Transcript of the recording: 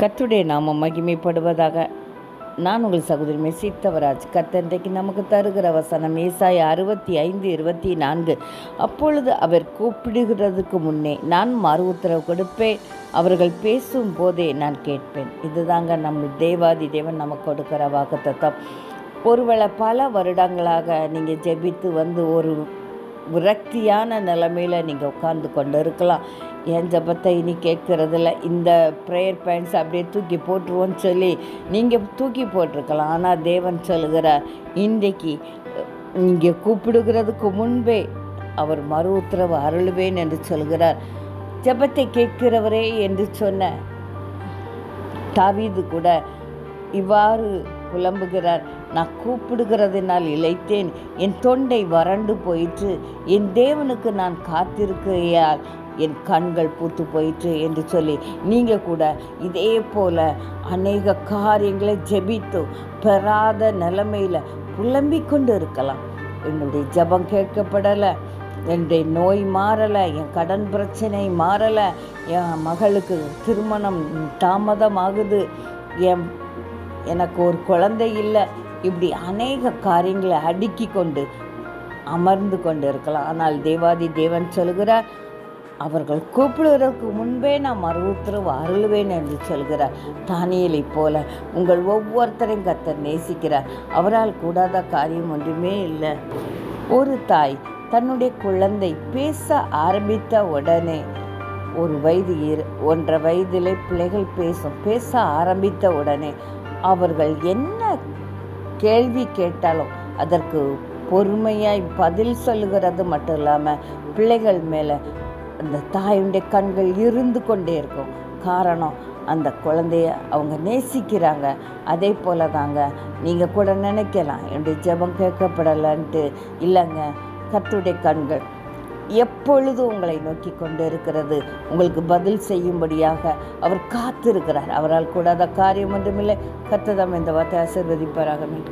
கத்துடைய நாமம் மகிமைப்படுவதாக. நான் உங்கள் சகோதரி மெஸ்ஸி தவராஜ் கர்த்தர் நமக்கு தருகிற வசனம் ஏசாய அறுபத்தி ஐந்து இருபத்தி நான்கு. அப்பொழுது அவர் கூப்பிடுகிறதுக்கு முன்னே நான் மறு உத்தரவு கொடுப்பேன். அவர்கள் பேசும் போதே நான் கேட்பேன். இதுதாங்க நம்ம தேவாதி தேவன் நமக்கு கொடுக்கிற வாக்குத்தத்தம். ஒருவேளை பல வருடங்களாக நீங்கள் ஜெபித்து வந்து ஒரு விரக்தியான நிலமையில் நீங்கள் உட்கார்ந்து கொண்டு இருக்கலாம் என் ஜபத்தை இனி கேட்கறதில்ல. இந்த ப்ரேயர் பாயிண்ட்ஸ் அப்படியே தூக்கி போட்டுருவோன்னு சொல்லி நீங்கள் தூக்கி போட்டிருக்கலாம். ஆனால் தேவன் சொல்லுகிற இன்றைக்கு நீங்கள் கூப்பிடுகிறதுக்கு முன்பே அவர் மறு உத்தரவு அருளுவேன் என்று சொல்கிறார் ஜபத்தை கேட்கிறவரே என்று சொன்ன தாவீது கூட இவ்வாறு புலம்புகிறார். நான் கூப்பிடுகிறதினால் இழைத்தேன் என் தொண்டை வறண்டு போயிற்று. என் தேவனுக்கு நான் காத்திருக்கிறையால் என் கண்கள் பூத்து போயிற்று என்று சொல்லி நீங்கள் கூட இதே போல் அநேக காரியங்களை ஜெபித்து பெறாத நிலைமையில் புலம்பிக் கொண்டு இருக்கலாம். என்னுடைய ஜெபம் கேட்கப்படலை. என்னுடைய நோய் மாறலை. என் கடன் பிரச்சனை மாறலை. என் மகளுக்கு திருமணம் தாமதமாகுது. என் எனக்கு ஒரு குழந்தை இல்லை. இப்படி அநேக காரியங்களை அடுக்கி கொண்டு அமர்ந்து கொண்டு இருக்கலாம். ஆனால் தேவாதி தேவன் சொல்கிறார் அவர்கள் கூப்பிடுவதற்கு முன்பே நான் மறு உத்தரவு என்று சொல்கிறார். தானியலை போல உங்கள் ஒவ்வொருத்தரையும் கத்தர் நேசிக்கிறார். அவரால் கூடாத காரியம் ஒன்றுமே இல்லை. ஒரு தாய் தன்னுடைய குழந்தை பேச ஆரம்பித்த உடனே ஒரு வயது இரு ஒன்றரை வயதிலே பிள்ளைகள் பேசும் பேச ஆரம்பித்த உடனே அவர்கள் என்ன கேள்வி கேட்டாலும் அதற்கு பொறுமையாய் பதில் சொல்லுகிறது மட்டும் இல்லாமல் பிள்ளைகள் மேலே அந்த தாயுடைய கண்கள் இருந்து கொண்டே இருக்கும். காரணம் அந்த குழந்தைய அவங்க நேசிக்கிறாங்க. அதே போல தாங்க நீங்கள் கூட நினைக்கலாம் என்னுடைய ஜெபம் கேட்கப்படலைன்ட்டு. இல்லைங்க கத்துடைய கண்கள் எப்பொழுது உங்களை நோக்கி கொண்டு இருக்கிறது உங்களுக்கு பதில் செய்யும்படியாக அவர் காத்திருக்கிறார். அவரால் கூடாத காரியம் ஒன்றுமில்லை. கத்ததாம் இந்த வார்த்தை ஆசிர்வதிப்பாராகவே